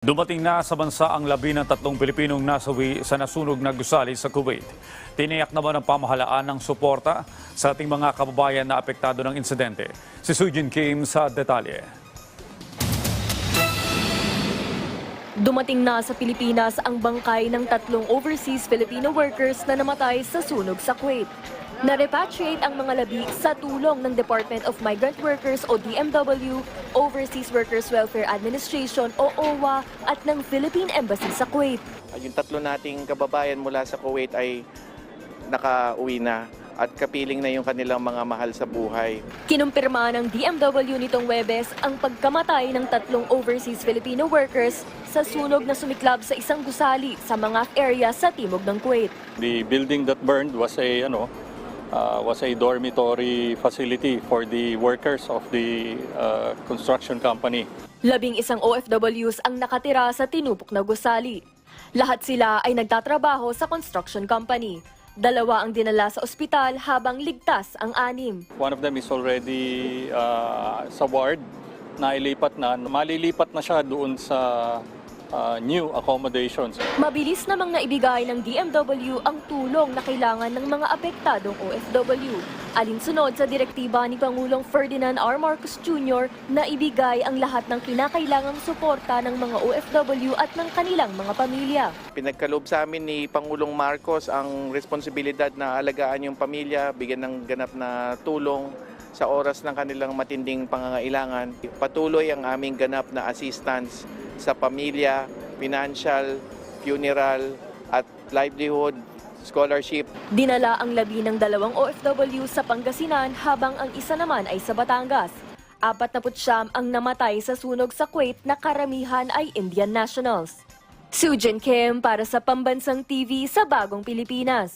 Dumating na sa bansa ang labi ng tatlong Pilipinong nasawi sa nasunog na gusali sa Kuwait. Tiniyak naman ng pamahalaan ng suporta sa ating mga kababayan na apektado ng insidente. Si Sujin Kim sa detalye. Dumating na sa Pilipinas ang bangkay ng tatlong overseas Filipino workers na namatay sa sunog sa Kuwait. Na-repatriate ang mga labi sa tulong ng Department of Migrant Workers o DMW, Overseas Workers Welfare Administration o OWA at ng Philippine Embassy sa Kuwait. Yung tatlo nating kababayan mula sa Kuwait ay nakauwi na at kapiling na yung kanilang mga mahal sa buhay. Kinumpirma ng DMW nitong Webes ang pagkamatay ng tatlong overseas Filipino workers sa sunog na sumiklab sa isang gusali sa mga area sa timog ng Kuwait. The building that burned was a ano uh, was a dormitory facility for the workers of the uh, construction company. Labing isang OFWs ang nakatira sa tinupok na gusali. Lahat sila ay nagtatrabaho sa construction company. Dalawa ang dinala sa ospital habang ligtas ang anim. One of them is already uh, sa ward na ilipat na malilipat na siya doon sa uh, new accommodations. Mabilis namang naibigay ng DMW ang tulong na kailangan ng mga apektadong OFW. Alinsunod sa direktiba ni Pangulong Ferdinand R. Marcos Jr. na ibigay ang lahat ng kinakailangang suporta ng mga OFW at ng kanilang mga pamilya. Pinagkaloob sa amin ni Pangulong Marcos ang responsibilidad na alagaan yung pamilya, bigyan ng ganap na tulong sa oras ng kanilang matinding pangangailangan. Patuloy ang aming ganap na assistance sa pamilya, financial, funeral, at livelihood, scholarship, Dinala ang labi ng dalawang OFW sa Pangasinan habang ang isa naman ay sa Batangas. Apat na putsyam ang namatay sa sunog sa Kuwait na karamihan ay Indian nationals. Sujin Kim para sa Pambansang TV sa Bagong Pilipinas.